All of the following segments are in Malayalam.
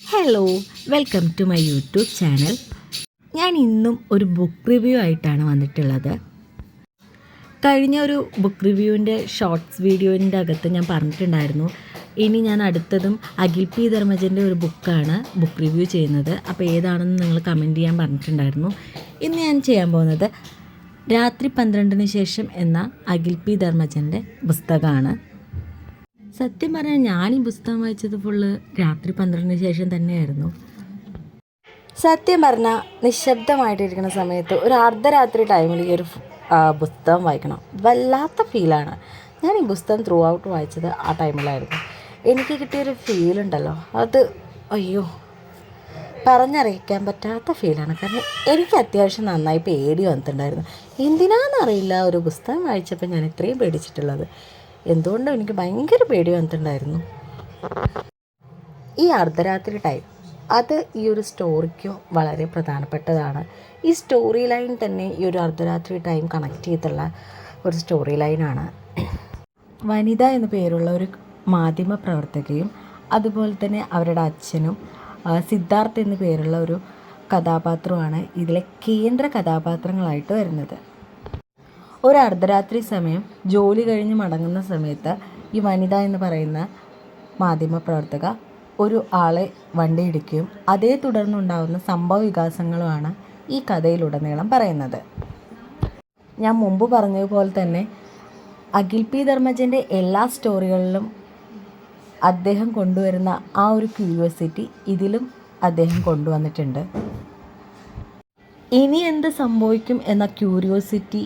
Hello welcome to my YouTube channel ഞാൻ ഇന്നും ഒരു ബുക്ക് റിവ്യൂ ആയിട്ടാണ് വന്നിട്ടുള്ളത്. കഴിഞ്ഞ ഒരു ബുക്ക് റിവ്യൂവിന്റെ ഷോർട്സ് വീഡിയോന്റെ അകത്ത് ഞാൻ പറഞ്ഞിട്ടുണ്ടായിരുന്നു. ഇനി ഞാൻ അടുത്തതും അഖിൽ പി ധർമ്മജന്റെ ഒരു ബുക്കാണ് ബുക്ക് റിവ്യൂ ചെയ്യുന്നത്. അപ്പോൾ ഏതാണെന്ന് നിങ്ങൾ കമന്റ് ചെയ്യാൻ പറഞ്ഞിട്ടുണ്ടായിരുന്നു. ഇന്ന് ഞാൻ ചെയ്യാൻ പോകുന്നത് രാത്രി പന്ത്രണ്ടിന് ശേഷം എന്ന അഖിൽ പി ധർമ്മജന്റെ പുസ്തകമാണ്. സത്യം പറഞ്ഞാൽ ഞാൻ ഈ പുസ്തകം വായിച്ചത് ഫുള്ള് രാത്രി പന്ത്രണ്ടിന് ശേഷം തന്നെയായിരുന്നു. സത്യം പറഞ്ഞാൽ നിശബ്ദമായിട്ടിരിക്കുന്ന സമയത്ത് ഒരു അർദ്ധരാത്രി ടൈമിൽ ഈ ഒരു പുസ്തകം വായിക്കണം. വല്ലാത്ത ഫീലാണ് ഞാൻ ഈ പുസ്തകം ത്രൂ ഔട്ട് വായിച്ചത് ആ ടൈമിലായിരുന്നു എനിക്ക് കിട്ടിയൊരു ഫീലുണ്ടല്ലോ അത് അയ്യോ. പറഞ്ഞറിയിക്കാൻ പറ്റാത്ത ഫീലാണ് കാരണം എനിക്ക് അത്യാവശ്യം നന്നായി പേടി വന്നിട്ടുണ്ടായിരുന്നു. എന്തിനാണെന്നറിയില്ല ഒരു പുസ്തകം വായിച്ചപ്പോൾ ഞാൻ ഇത്രയും പേടിച്ചിട്ടുള്ളത്. എന്തുകൊണ്ടും എനിക്ക് ഭയങ്കര പേടി വന്നിട്ടുണ്ടായിരുന്നു. ഈ അർദ്ധരാത്രി ടൈം അത് ഈ ഒരു സ്റ്റോറിക്കോ വളരെ പ്രധാനപ്പെട്ടതാണ്. ഈ സ്റ്റോറി ലൈൻ തന്നെ ഈ ഒരു അർദ്ധരാത്രി ടൈം കണക്ട് ചെയ്തിട്ടുള്ള ഒരു സ്റ്റോറി ലൈനാണ് വനിത എന്ന പേരുള്ള ഒരു മാധ്യമ പ്രവർത്തകയും അതുപോലെ തന്നെ അവരുടെ അച്ഛനും സിദ്ധാർത്ഥ് എന്ന പേരുള്ള ഒരു കഥാപാത്രമാണ് ഇതിലെ കേന്ദ്ര കഥാപാത്രങ്ങളായിട്ട് വരുന്നത്. ഒരു അർദ്ധരാത്രി സമയം ജോലി കഴിഞ്ഞ് മടങ്ങുന്ന സമയത്ത് ഈ വനിത എന്ന് പറയുന്ന മാധ്യമപ്രവർത്തക ഒരു ആളെ വണ്ടി ഇടിക്കുകയും അതേ തുടർന്നുണ്ടാകുന്ന സംഭവ വികാസങ്ങളുമാണ് ഈ കഥയിലുടനീളം പറയുന്നത്. ഞാൻ മുമ്പ് പറഞ്ഞതുപോലെ തന്നെ അഖിൽ പി ധർമ്മജന്റെ എല്ലാ സ്റ്റോറികളിലും അദ്ദേഹം കൊണ്ടുവരുന്ന ആ ഒരു ക്യൂരിയോസിറ്റി ഇതിലും അദ്ദേഹം കൊണ്ടുവന്നിട്ടുണ്ട്. ഇനി എന്ത് സംഭവിക്കും എന്ന ക്യൂരിയോസിറ്റി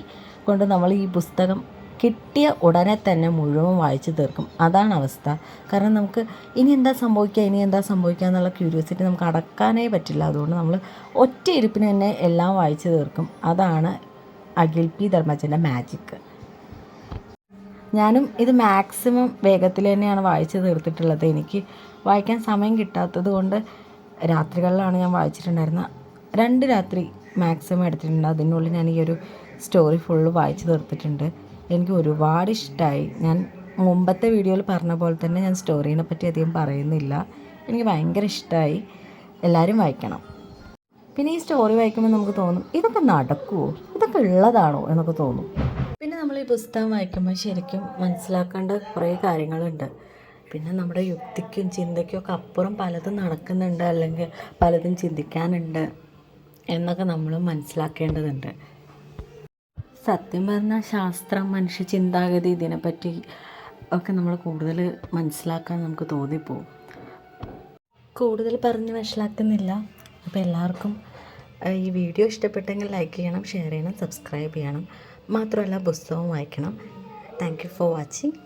കൊണ്ട് നമ്മൾ ഈ പുസ്തകം കിട്ടിയ ഉടനെ തന്നെ മുഴുവൻ വായിച്ചു തീർക്കും. അതാണ് അവസ്ഥ. കാരണം നമുക്ക് ഇനി എന്താ സംഭവിക്കുക ഇനി എന്താ സംഭവിക്കുക എന്നുള്ള ക്യൂരിയോസിറ്റി നമുക്ക് അടക്കാനേ പറ്റില്ല. അതുകൊണ്ട് നമ്മൾ ഒറ്റ തന്നെ എല്ലാം വായിച്ചു തീർക്കും. അതാണ് അഖിൽ പി ധർമ്മജന്റെ മാജിക്ക് ഞാനും ഇത് മാക്സിമം വേഗത്തിൽ തന്നെയാണ് വായിച്ച് തീർത്തിട്ടുള്ളത്. എനിക്ക് വായിക്കാൻ സമയം കിട്ടാത്തത് കൊണ്ട് രാത്രികളിലാണ് ഞാൻ വായിച്ചിട്ടുണ്ടായിരുന്നത്. രണ്ട് രാത്രി മാക്സിമം എടുത്തിട്ടുണ്ട്. അതിനുള്ളിൽ ഞാൻ ഈ ഒരു സ്റ്റോറി ഫുള്ള് വായിച്ചു തീർത്തിട്ടുണ്ട്. എനിക്ക് ഒരുപാട് ഇഷ്ടമായി ഞാൻ മുമ്പത്തെ വീഡിയോയിൽ പറഞ്ഞ പോലെ തന്നെ ഞാൻ സ്റ്റോറീനെ പറ്റി അധികം പറയുന്നില്ല. എനിക്ക് ഭയങ്കര ഇഷ്ടമായി എല്ലാവരും വായിക്കണം. പിന്നെ ഈ സ്റ്റോറി വായിക്കുമ്പോൾ നമുക്ക് തോന്നും ഇതൊക്കെ നടക്കുമോ ഇതൊക്കെ ഉള്ളതാണോ? എന്നൊക്കെ തോന്നും. പിന്നെ നമ്മൾ ഈ പുസ്തകം വായിക്കുമ്പോൾ ശരിക്കും മനസ്സിലാക്കേണ്ട കുറേ കാര്യങ്ങളുണ്ട്. പിന്നെ നമ്മുടെ യുക്തിക്കും ചിന്തയ്ക്കും ഒക്കെ അപ്പുറം പലതും നടക്കുന്നുണ്ട് അല്ലെങ്കിൽ പലതും ചിന്തിക്കാനുണ്ട് എന്നൊക്കെ നമ്മൾ മനസ്സിലാക്കേണ്ടതുണ്ട്. സത്യം പറഞ്ഞാൽ ശാസ്ത്രം മനുഷ്യ ചിന്താഗതി ഇതിനെപ്പറ്റി ഒക്കെ നമ്മൾ കൂടുതൽ മനസ്സിലാക്കാൻ നമുക്ക് തോന്നിപ്പോവും. കൂടുതൽ പറഞ്ഞ് മനസ്സിലാക്കുന്നില്ല. അപ്പോൾ എല്ലാവർക്കും ഈ വീഡിയോ ഇഷ്ടപ്പെട്ടെങ്കിൽ ലൈക്ക് ചെയ്യണം ഷെയർ ചെയ്യണം സബ്സ്ക്രൈബ് ചെയ്യണം. മാത്രമല്ല പുസ്തകം വായിക്കണം. Thank you for watching.